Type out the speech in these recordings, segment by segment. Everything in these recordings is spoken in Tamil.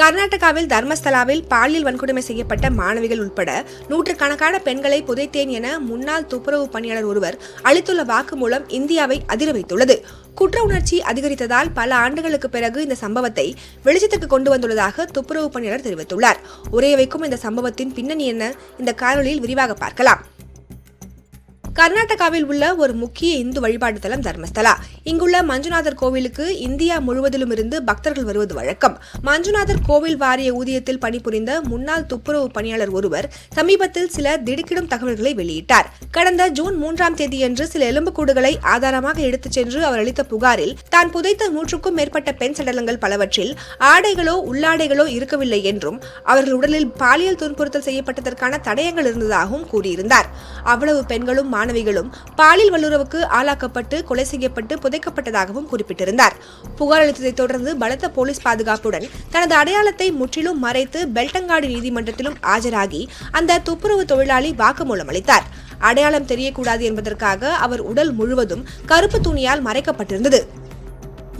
கர்நாடகாவில் தர்மஸ்தலாவில் பாலியல் வன்கொடுமை செய்யப்பட்ட மாணவிகள் உட்பட நூற்றுக்கணக்கான பெண்களை புதைத்தேன் என முன்னாள் துப்புரவு பணியாளர் ஒருவர் அளித்துள்ள வாக்குமூலம் இந்தியாவை அதிர வைத்துள்ளது குற்ற உணர்ச்சி அதிகரித்ததால் பல ஆண்டுகளுக்கு பிறகு இந்த சம்பவத்தை வெளிச்சத்துக்கு கொண்டு வந்துள்ளதாக துப்புரவு பணியாளர் தெரிவித்துள்ளார். உரைய வைக்கும் இந்த சம்பவத்தின் பின்னணி என்ன? இந்த காணொலியில் விரிவாக பார்க்கலாம். கர்நாடகாவில் உள்ள ஒரு முக்கிய இந்து வழிபாட்டு தலம் தர்மஸ்தலா. இங்குள்ள மஞ்சுநாதர் கோவிலுக்கு இந்தியா முழுவதிலும் இருந்து பக்தர்கள் வருவது வழக்கம். மஞ்சுநாதர் கோவில் வாரிய ஊதியத்தில் பணிபுரிந்த முன்னாள் துப்புரவு பணியாளர் ஒருவர் சமீபத்தில் சில திடுக்கிடும் தகவல்களை வெளியிட்டார். கடந்த ஜூன் மூன்றாம் தேதியன்று சில எலும்புக்கூடுகளை ஆதாரமாக எடுத்துச் சென்று அவர் அளித்த புகாரில் தான் புதைத்த நூற்றுக்கும் மேற்பட்ட பெண் சடலங்கள் பலவற்றில் ஆடைகளோ உள்ளாடைகளோ இருக்கவில்லை என்றும் அவர்கள் உடலில் பாலியல் துன்புறுத்தல் செய்யப்பட்டதற்கான தடயங்கள் இருந்ததாகவும் கூறியிருந்தார். அவ்வளவு பெண்களும் மாணவிகளும் பாலியல் வல்லுறவுக்கு ஆளாக்கப்பட்டு கொலை செய்யப்பட்டு புதைக்கப்பட்டதாகவும் குறிப்பிட்டிருந்தார். புகார் அளித்ததைத் தொடர்ந்து பலத்த போலீஸ் பாதுகாப்புடன் தனது அடையாளத்தை முற்றிலும் மறைத்து பெல்டங்காடு நீதிமன்றத்திலும் ஆஜராகி அந்த துப்புரவு தொழிலாளி வாக்குமூலம் அளித்தார். அடையாளம் தெரியக்கூடாது என்பதற்காக அவர் உடல் முழுவதும் கருப்பு துணியால் மறைக்கப்பட்டிருந்தது.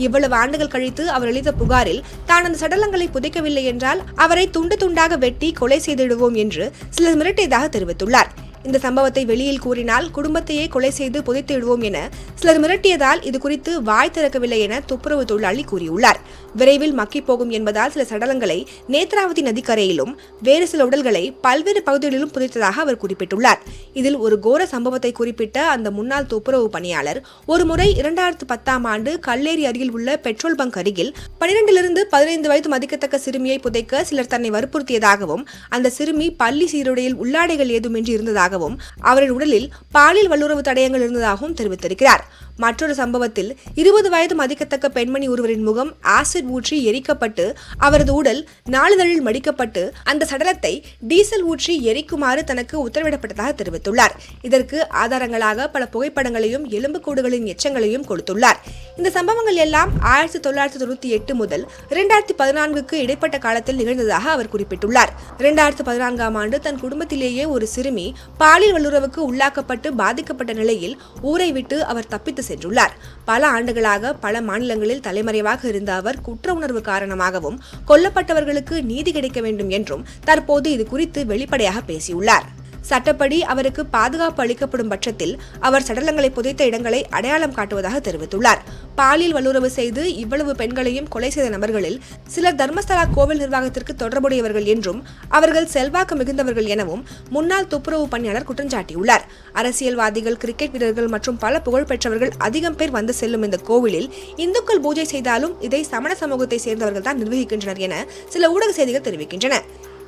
இவ்வளவு ஆண்டுகள் கழித்து அவர் அளித்த புகாரில் தான் அந்த சடலங்களை புதைக்கவில்லை என்றால் அவரை துண்டு துண்டாக வெட்டி கொலை செய்திடுவோம் என்று சிலர் மிரட்டியதாக தெரிவித்துள்ளார். இந்த சம்பவத்தை வெளியில் கூறினால் குடும்பத்தையே கொலை செய்து புதைத்து விடுவோம் என சிலர் மிரட்டியதால் இது குறித்து வாய் திறக்கவில்லை என துப்புரவு தொழிலாளி கூறியுள்ளார். விரைவில் மக்கி போகும் என்பதால் சில சடலங்களை நேத்ராவதி நதிக்கரையிலும் வேறு சில உடல்களை பல்வேறு பகுதிகளிலும் புதைத்ததாக அவர் குறிப்பிட்டுள்ளார். இதில் ஒரு கோர சம்பவத்தை குறிப்பிட்ட அந்த முன்னாள் துப்புரவு பணியாளர் ஒரு முறை இரண்டாயிரத்து பத்தாம் ஆண்டு கல்லேரி அருகில் உள்ள பெட்ரோல் பங்க் அருகில் பனிரெண்டிலிருந்து பதினைந்து வயது மதிக்கத்தக்க சிறுமியை புதைக்க சிலர் தன்னை வற்புறுத்தியதாகவும் அந்த சிறுமி பள்ளி சீருடையில் உள்ளாடைகள் ஏதுமின்றி இருந்ததாகவும் அவரின் உடலில் பாலியல் வல்லுறவு தடயங்கள் இருந்ததாகவும் தெரிவித்திருக்கிறார். மற்றொரு சம்பவத்தில் இருபது வயது மதிக்கத்தக்க பெண்மணி ஒருவரின் முகம் ஆசிட் ஊற்றி எரிக்கப்பட்டு அவரது உடல் நாளிதழில் மடிக்கப்பட்டு அந்த சடலத்தை டீசல் ஊற்றி எரிக்குமாறு தனக்கு உத்தரவிடப்பட்டதாக தெரிவித்துள்ளார். இதற்கு ஆதாரங்களாக பல புகைப்படங்களையும் எலும்புக்கூடுகளின் எச்சங்களையும் கொடுத்துள்ளார். இந்த சம்பவங்கள் எல்லாம் ஆயிரத்தி தொள்ளாயிரத்தி தொண்ணூத்தி எட்டு முதல் இரண்டாயிரத்தி பதினான்குக்கு இடைப்பட்ட காலத்தில் நிகழ்ந்ததாக அவர் குறிப்பிட்டுள்ளார். இரண்டாயிரத்தி பதினான்காம் ஆண்டு தன் குடும்பத்திலேயே ஒரு சிறுமி பாலியல் வல்லுறவுக்கு உள்ளாக்கப்பட்டு பாதிக்கப்பட்ட நிலையில் ஊரை விட்டு அவர் தப்பித்து சென்றுள்ளார். பல ஆண்டுகளாக பல மாநிலங்களில் தலைமறைவாக இருந்த அவர் குற்ற உணர்வு காரணமாகவும் கொல்லப்பட்டவர்களுக்கு நீதி கிடைக்க வேண்டும் என்றும் தற்போது இது குறித்து வெளிப்படையாக பேசியுள்ளார். சட்டப்படி அவருக்கு பாதுகாப்பு அளிக்கப்படும் பட்சத்தில் அவர் சடலங்களை புதைத்த இடங்களை அடையாளம் காட்டுவதாக தெரிவித்துள்ளார். பாலியல் வல்லுறவு செய்து இவ்வளவு பெண்களையும் கொலை செய்த நபர்களில் சிலர் தர்மஸ்தலா கோவில் நிர்வாகத்திற்கு தொடர்புடையவர்கள் என்றும் அவர்கள் செல்வாக்கு மிகுந்தவர்கள் எனவும் முன்னாள் துப்புரவு பணியாளர் குற்றம் சாட்டியுள்ளார். அரசியல்வாதிகள் கிரிக்கெட் வீரர்கள் மற்றும் பல புகழ்பெற்றவர்கள் அதிகம் பேர் வந்து செல்லும் இந்த கோவிலில் இந்துக்கள் பூஜை செய்தாலும் இதை சமண சமூகத்தை சேர்ந்தவர்கள் தான் நிர்வகிக்கின்றனர் என சில ஊடக செய்திகள் தெரிவிக்கின்றன.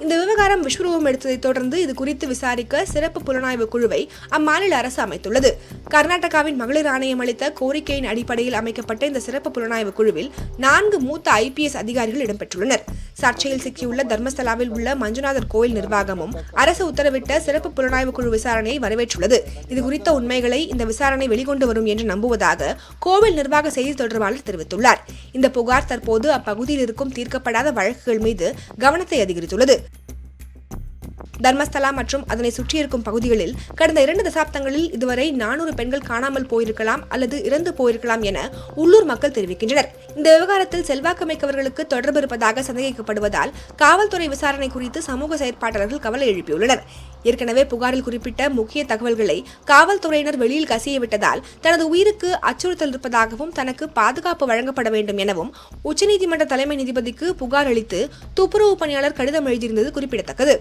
இந்த விவகாரம் விஸ்வரூபம் எடுத்ததைத் தொடர்ந்து இது குறித்து விசாரிக்க சிறப்பு புலனாய்வு குழுவை அம்மாநில அரசு அமைத்துள்ளது. கர்நாடகாவின் மகளிர் ஆணையம் அளித்த கோரிக்கையின் அடிப்படையில் அமைக்கப்பட்ட இந்த சிறப்பு புலனாய்வு குழுவில் நான்கு மூத்த ஐபிஎஸ் அதிகாரிகள் இடம்பெற்றுள்ளனர். சர்ச்சையில் சிக்கியுள்ள தர்மஸ்தலாவில் உள்ள மஞ்சுநாதர் கோயில் நிர்வாகமும் அரசு உத்தரவிட்ட சிறப்பு புலனாய்வு குழு விசாரணையை வரவேற்றுள்ளது. இது குறித்த உண்மைகளை இந்த விசாரணை வெளிக்கொண்டு வரும் என்று நம்புவதாக கோவில் நிர்வாக செய்தி தொடர்பாளர் தெரிவித்துள்ளார். இந்த புகார் தற்போது அப்பகுதியில் இருக்கும் தீர்க்கப்படாத வழக்குகள் மீது கவனத்தை அதிகரித்துள்ளது. தர்மஸ்தலா மற்றும் அதனை சுற்றியிருக்கும் பகுதிகளில் கடந்த இரண்டு தசாப்தங்களில் இதுவரை நானூறு பெண்கள் காணாமல் போயிருக்கலாம் அல்லது இறந்து போயிருக்கலாம் என உள்ளூர் மக்கள் தெரிவிக்கின்றனர். இந்த விவகாரத்தில் செல்வாக்குமிக்கவர்களுக்கு தொடர்பு இருப்பதாக சந்தேகிக்கப்படுவதால் காவல்துறை விசாரணை குறித்து சமூக செயற்பாட்டாளர்கள் கவலை எழுப்பியுள்ளனர். ஏற்கனவே புகாரில் குறிப்பிட்ட முக்கிய தகவல்களை காவல்துறையினர் வெளியில் கசிய விட்டதால் தனது உயிருக்கு அச்சுறுத்தல் இருப்பதாகவும் தனக்கு பாதுகாப்பு வழங்கப்பட வேண்டும் எனவும் உச்சநீதிமன்ற தலைமை நீதிபதிக்கு புகார் அளித்து துப்புரவு பணியாளர் கடிதம் எழுதியிருந்தது குறிப்பிடத்தக்கது.